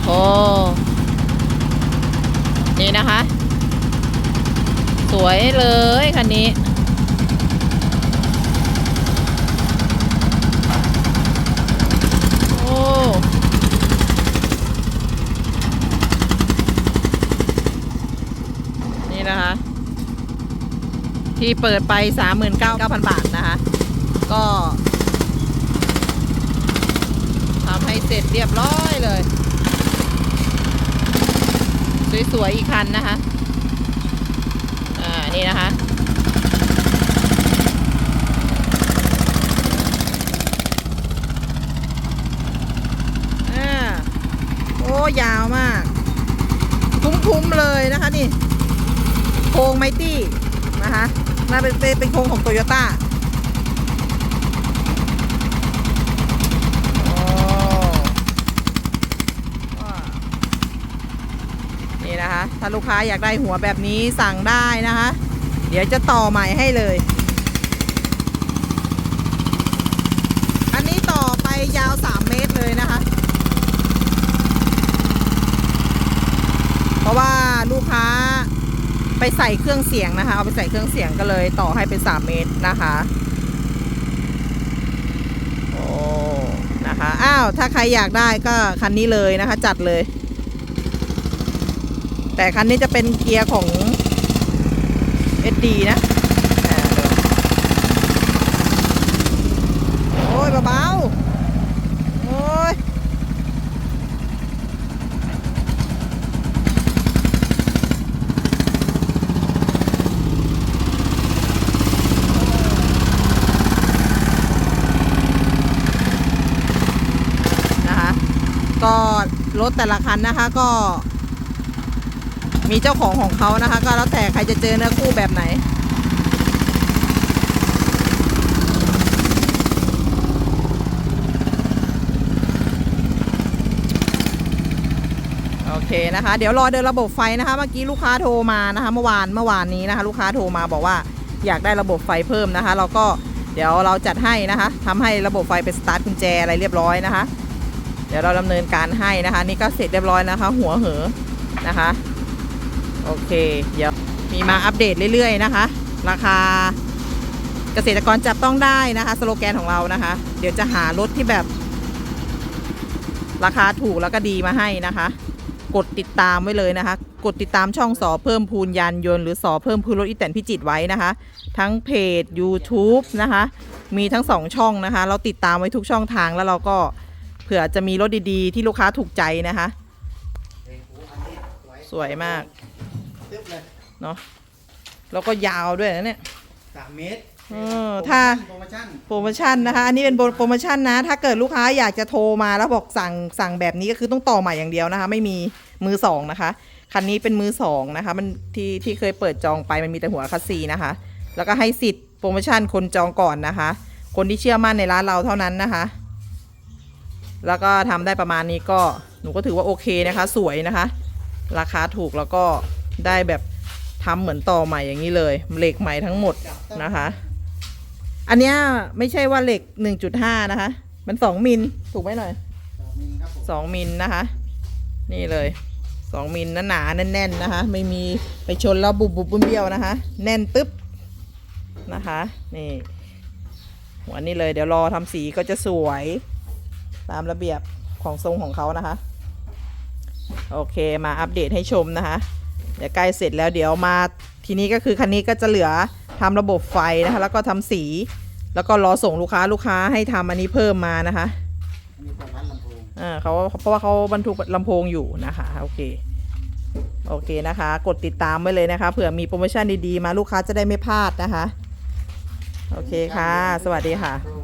โห นี่นะคะ สวยเลยคันนี้ โอ้นี่นะคะ ที่เปิดไป 39,000 บาทนะคะ ก็ทำให้เสร็จเรียบร้อยเลย สวยๆอีกคันนะคะ อ่า นี่นะคะ อ่า โอ้ยาวมาก คุ้มๆเลยนะคะนี่ โครงไมตี้นะคะน่าเป็นเป็นโครงของโตโยต้านี่นะคะ ถ้าลูกค้าอยากได้หัวแบบนี้สั่งได้นะคะ เดี๋ยวจะต่อใหม่ให้เลย อันนี้ต่อไปยาว 3 เมตรเลยนะคะ เพราะว่าลูกค้าไปใส่เครื่องเสียงนะคะ เอาไปใส่เครื่องเสียงก็เลยต่อให้เป็น 3 เมตรนะคะโอ้นะคะ อ้าว ถ้าใครอยากได้ก็คันนี้เลยนะคะ จัดเลย แต่คันนี้จะเป็นเกียร์ของ SD นะอ่าเดี๋ยวโอ้ยเบาๆโอ้ยนะคะก็รถแต่ละคันนะคะก็ มีเจ้าของของเขานะคะ ก็แล้วแต่ใครจะเจอเนื้อคู่แบบไหน โอเคนะคะ เดี๋ยวรอเดินระบบไฟนะคะ เมื่อกี้ลูกค้าโทรมานะคะ เมื่อวานเมื่อวานนี้นะคะ ลูกค้าโทรมาบอกว่าอยากได้ระบบไฟเพิ่มนะคะ เราก็เดี๋ยวเราจัดให้นะคะทำให้ระบบไฟเป็นสตาร์ทกุญแจอะไรเรียบร้อยนะคะ เดี๋ยวเราดำเนินการให้นะคะ นี่ก็เสร็จเรียบร้อยนะคะ หัวเหอนะคะ โอเค เดี๋ยวมีมาอัปเดตเรื่อยๆนะคะ ราคาเกษตรกรจับต้องได้นะคะ สโลแกนของเรานะคะ เดี๋ยวจะหารถที่แบบ ราคาถูกแล้วก็ดีมาให้นะคะ กดติดตามไว้เลยนะคะ กดติดตามช่องสอเพิ่มพูนยานยนต์หรือสอเพิ่มพูนรถอีแตนพิจิตไว้นะคะ ทั้งเพจ YouTube นะคะ มีทั้งสองช่องนะคะ เราติดตามไว้ทุกช่องทางแล้วเราก็เผื่อจะมีรถดีๆ ที่ลูกค้าถูกใจนะคะ สวยมาก ตึ๊บเลยเนาะแล้วก็ยาวด้วยนะเนี่ย สามเมตรเออถ้า โปรโมชั่นโปรโมชั่นนะคะ อันนี้เป็นโปรโมชั่นนะ ถ้าเกิดลูกค้าอยากจะโทรมาแล้วบอกสั่งสั่งแบบนี้ก็คือต้องต่อใหม่อย่างเดียวนะคะ ไม่มีมือสองนะคะ คันนี้เป็นมือสองนะคะ มันที่ที่เคยเปิดจองไปมันมีแต่หัวคัสซีนะคะ แล้วก็ให้สิทธิ์โปรโมชั่นคนจองก่อนนะคะ คนที่เชื่อมั่นในร้านเราเท่านั้นนะคะ แล้วก็ทำได้ประมาณนี้ก็หนูก็ถือว่าโอเคนะคะ สวยนะคะ ราคาถูกแล้วก็ ได้แบบทำเหมือนต่อใหม่อย่างนี้เลยเหล็กใหม่ทั้งหมดนะคะ อันเนี้ยไม่ใช่ว่าเหล็ก 1.5 นะคะ มัน 2 มิลถูกไหมหน่อยสองมิลครับผม2มิลนะคะ นี่เลย 2 มิลหนาๆแน่น ๆ นะคะ ไม่มีไปชนแล้วบุบบุบเบี้ยวๆนะคะ แน่นตึ๊บนะคะนี่หัวนี่เลยเดี๋ยวรอทำสีก็จะสวยตามระเบียบของทรงของเขานะคะ โอเคมาอัปเดตให้ชมนะคะเดี๋ยวใกล้เสร็จแล้วเดี๋ยวมาทีนี้ก็คือคันนี้ก็จะเหลือทำระบบไฟนะคะ แล้วก็ทำสี แล้วก็รอส่งลูกค้าลูกค้าให้ทำอันนี้เพิ่มมานะคะเป็นร้านลำโพงอ่าเขาเพราะว่าเขาบรรทุกลำโพงอยู่นะคะโอเคโอเคนะคะ กดติดตามไว้เลยนะคะเผื่อมีโปรโมชั่นดีๆ มาลูกค้าจะได้ไม่พลาดนะคะ โอเคค่ะ สวัสดีค่ะ